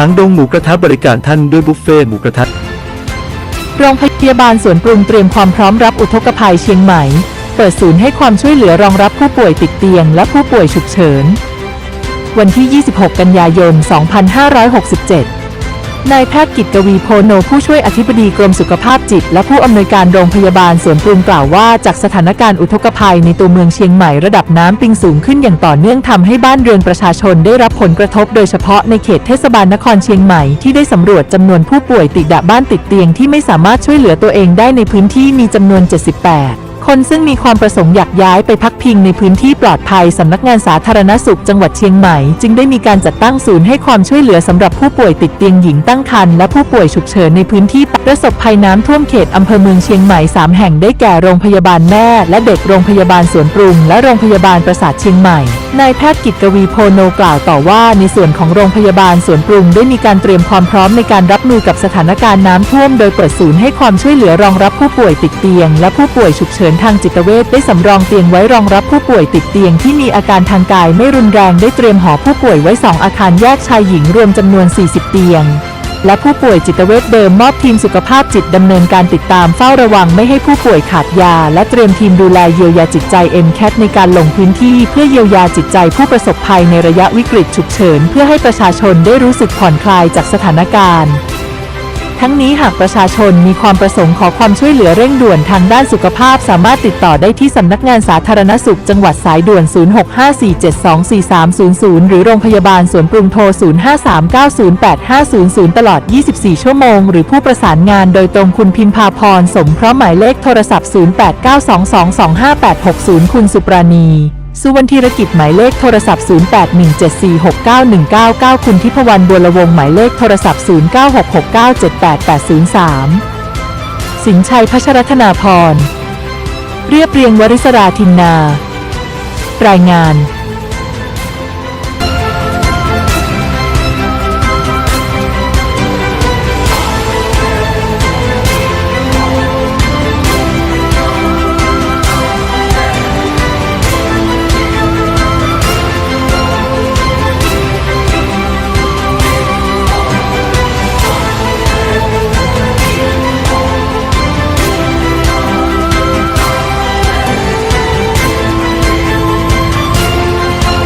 หางดงหมูกระทะบริการท่านด้วยบุฟเฟ่ต์หมูกระทะ โรงพยาบาลสวนปรุงเตรียมความพร้อมรับอุทกภัยเชียงใหม่ เปิดศูนย์ให้ความช่วยเหลือรองรับผู้ป่วยติดเตียง และผู้ป่วยฉุกเฉิน วันที่ 26 กันยายน 2567 นายแพทย์กิตกวีโพโนผู้ช่วยอธิบดีกรมสุขภาพจิต และผู้อำนวยการโรงพยาบาลสวนปรุงกล่าวว่าจากสถานการณ์อุทกภัยในตัวเมืองเชียงใหม่ระดับน้ำปิงสูงขึ้นอย่างต่อเนื่องทำให้บ้านเรือนประชาชนได้รับผลกระทบโดยเฉพาะในเขตเทศบาลนครเชียงใหม่ที่ได้สำรวจจำนวนผู้ป่วยติดดะบ้านติดเตียงที่ไม่สามารถช่วยเหลือตัวเองได้ในพื้นที่มีจำนวน 78 คนซึ่งมีความประสงค์อยากย้ายไปพักพิงในพื้นที่ปลอดภัยสำนักงานสาธารณสุขจังหวัดเชียงใหม่ จึงได้มีการจัดตั้งศูนย์ให้ความช่วยเหลือสำหรับผู้ป่วยติดเตียงหญิงตั้งครรภ์และผู้ป่วยฉุกเฉินในพื้นที่ประสบภัยน้ำท่วมเขตอำเภอเมืองเชียงใหม่ 3 แห่งได้แก่โรงพยาบาลแม่ และเด็กโรงพยาบาลสวนปรุง และโรงพยาบาลประสาทเชียงใหม่นายแพทย์กิตกวีโพโนกล่าวต่อว่าในส่วนของโรงพยาบาลสวนปรุงได้มีการเตรียมความพร้อมในการรับมือกับสถานการณ์น้ำท่วม โดยเปิดศูนย์ให้ความช่วยเหลือรองรับผู้ป่วยติดเตียง และผู้ป่วยฉุกเฉินทางจิตเวชได้สำรองเตียงไว้รองรับผู้ป่วยติดเตียงที่มีอาการทางกายไม่รุนแรงได้เตรียมหอผู้ป่วยไว้ 2 อาคารแยกชายหญิงรวมจำนวน 40 เตียง และผู้ป่วยจิตเวชเดิมมอบทีมสุขภาพจิตดำเนินการติดตามเฝ้าระวังไม่ให้ผู้ป่วยขาดยา และเตรียมทีมดูแลเยียวยาจิตใจ m c a t ในการลงพื้นที่เพื่อเยียวยาจิตใจผู้ประสบภัยในระยะวิกฤตฉุกเฉิน เพื่อให้ประชาชนได้รู้สึกผ่อนคลายจากสถานการณ์ ทั้งนี้หากประชาชนมีความประสงค์ขอความช่วยเหลือเร่งด่วนทางด้านสุขภาพ สามารถติดต่อได้ที่สำนักงานสาธารณสุขจังหวัดสายด่วน 0654724300 หรือโรงพยาบาลสวนปรุงโทร 05390850ตลอด 24 ชั่วโมง หรือผู้ประสานงานโดยตรงคุณพิมพาพรสมเพราะหมายเลขโทรศัพท์ 0892225860 คุณสุปราณี สุวรรณธีรกิจหมายเลขโทรศัพท์ 0817469199 คุณทิพวรรณบัวละวงหมายเลขโทรศัพท์ 0966978803 สินชัยพัชรธนาพร เรียบเรียงวริศราทินนา รายงาน